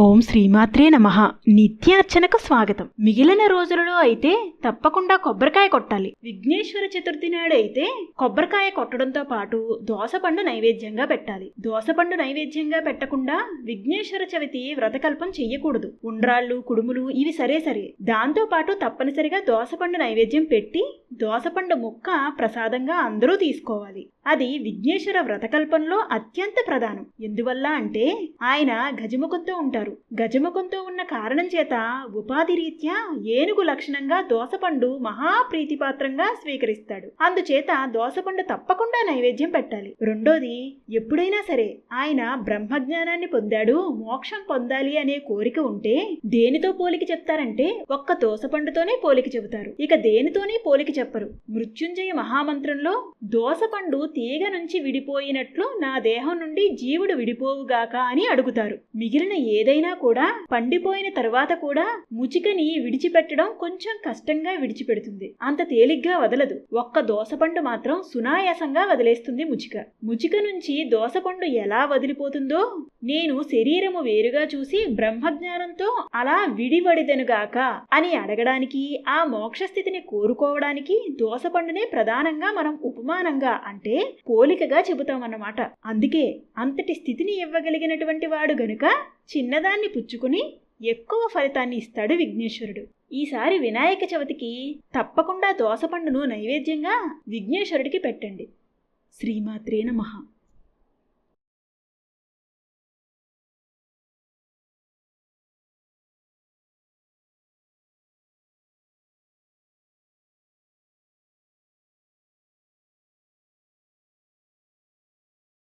ఓం శ్రీమాత్రే నమ. నిత్యార్చనకు స్వాగతం. మిగిలిన రోజులలో అయితే తప్పకుండా కొబ్బరికాయ కొట్టాలి. విఘ్నేశ్వర చతుర్థి నాడు అయితే కొబ్బరికాయ కొట్టడంతో పాటు దోసపండు నైవేద్యంగా పెట్టాలి. దోసపండు నైవేద్యంగా పెట్టకుండా విఘ్నేశ్వర చవితి వ్రతకల్పం చెయ్యకూడదు. ఉండ్రాళ్ళు కుడుములు ఇవి సరే సరే. దాంతో పాటు తప్పనిసరిగా దోసపండు నైవేద్యం పెట్టి దోసపండు ముక్క ప్రసాదంగా అందరూ తీసుకోవాలి. అది విఘ్నేశ్వర వ్రతకల్పంలో అత్యంత ప్రధానం. ఎందువల్ల అంటే ఆయన గజముఖంతో ఉంటారు. గజముఖంతో ఉన్న కారణం చేత ఉపాధి రీత్యా ఏనుగు లక్షణంగా దోసపండు మహాప్రీతిపాత్రంగా స్వీకరిస్తాడు. అందుచేత దోసపండు తప్పకుండా నైవేద్యం పెట్టాలి. రెండోది ఎప్పుడైనా సరే ఆయన బ్రహ్మజ్ఞానాన్ని పొందాడు మోక్షం పొందాలి అనే కోరిక ఉంటే దేనితో పోలిక చెప్తారంటే ఒక్క దోసపండుతోనే పోలిక చెబుతారు. ఇక దేనితోనే పోలిక చెప్పరు. మృత్యుంజయ మహామంత్రంలో దోసపండు తీగ నుంచి విడిపోయినట్లు నా దేహం నుండి జీవుడు విడిపోవుగాక అని అడుగుతారు. మిగిలిన ఏదైనా ఏదైనా కూడా పండిపోయిన తర్వాత కూడా ముచికని విడిచిపెట్టడం కొంచెం కష్టంగా విడిచిపెడుతుంది. అంత తేలిగ్గా వదలదు. ఒక్క దోసపండు మాత్రం సునాయాసంగా వదిలేస్తుంది ముచిక. ముచిక నుంచి దోసపండు ఎలా వదిలిపోతుందో నేను శరీరము వేరుగా చూసి బ్రహ్మజ్ఞానంతో అలా విడివడిదెనుగాక అని అడగడానికి ఆ మోక్షస్థితిని కోరుకోవడానికి దోసపండునే ప్రధానంగా మనం ఉపమానంగా అంటే పోలికగా చెబుతామన్నమాట. అందుకే అంతటి స్థితిని ఇవ్వగలిగినటువంటి వాడు గనుక చిన్నదాన్ని పుచ్చుకుని ఎక్కువ ఫలితాన్ని ఇస్తాడు విఘ్నేశ్వరుడు. ఈసారి వినాయక చవితికి తప్పకుండా దోసపండును నైవేద్యంగా విఘ్నేశ్వరుడికి పెట్టండి. శ్రీమాత్రే నమః.